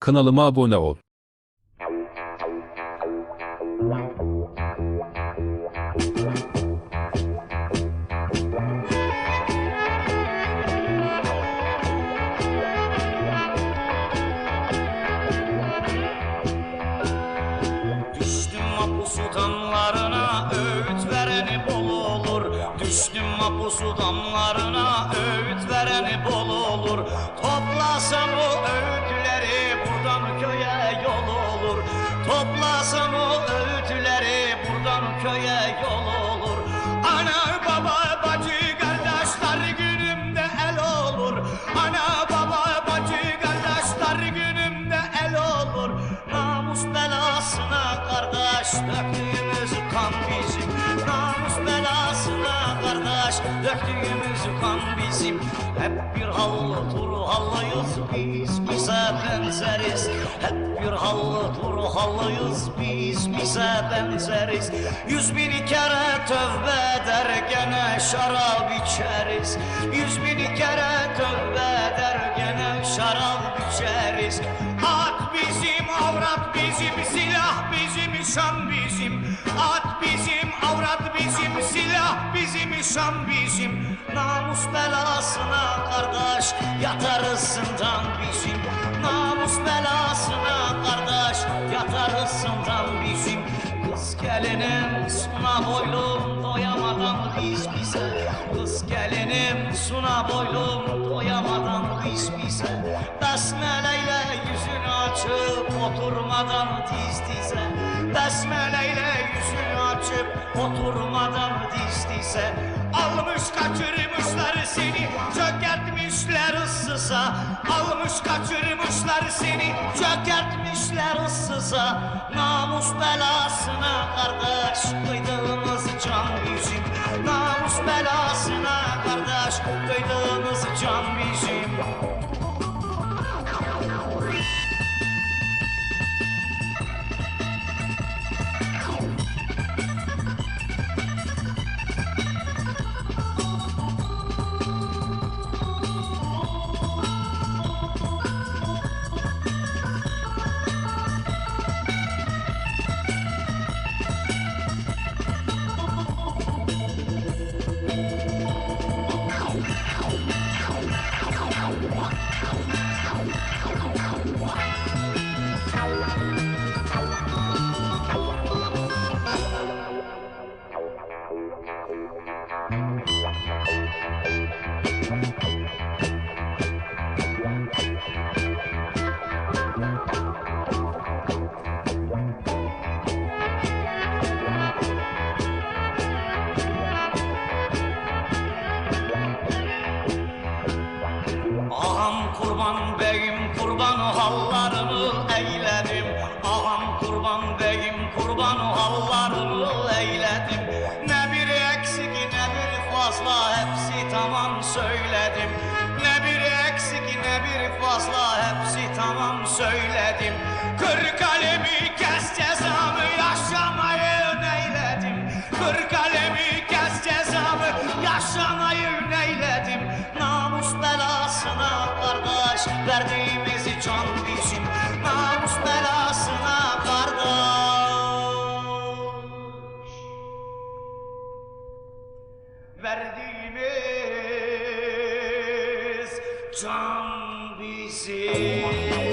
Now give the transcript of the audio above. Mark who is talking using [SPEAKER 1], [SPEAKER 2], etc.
[SPEAKER 1] Kanalıma abone ol.
[SPEAKER 2] Düştüm mapusu damlarına öğüt vereni bol olur Düştüm mapusu damlarına öğüt vereni bol olur Toplasam o öğütleri köye yol olur. Ana baba bacı kardeşler günümde el olur. Ana baba bacı kardeşler günümde el olur. Namus belasına kardeş döktüğümüz kan bizim. Namus belasına kardeş döktüğümüz kan bizim. Hep bir hallı turhallıyız biz bize benzeriz. Hep bir hallı turhallıyız biz bize benzeriz. Yüz bin kere tövbe eder gene şarap içeriz. Yüz bin kere tövbe eder gene şarap içeriz. At bizim avrat bizim silah bizim şan bizim. At bizim avrat bizim silah bizim şan bizim. Namus belasına kardeş yatarız zindan bizim Namus belasına kardeş yatarız zindan bizim. Kız gelinim suna boylum doyamadan biz bize. Kız gelinim suna boylum doyamadan biz bize. Besmeleyle yüzünü açıp oturmadan diz dize. Besmeleyle yüzünü açıp oturmadan diz dize. Almış kaçırmışlar seni çökertmişler ıssıza Almış kaçırmışlar seni çökertmişler ıssıza. Namus belasına kardeş kıydığımız kurban beyim kurban hallarımı eyledim. Ağam kurban beyim kurban hallarımı eyledim. Ne bir eksik ne bir fazla hepsi tamam söyledim. Ne bir eksik ne bir fazla hepsi tamam söyledim. Kırk alemi kes cezamı yaşamayı neyledim. Kırk alemi verdiğimiz can bizim.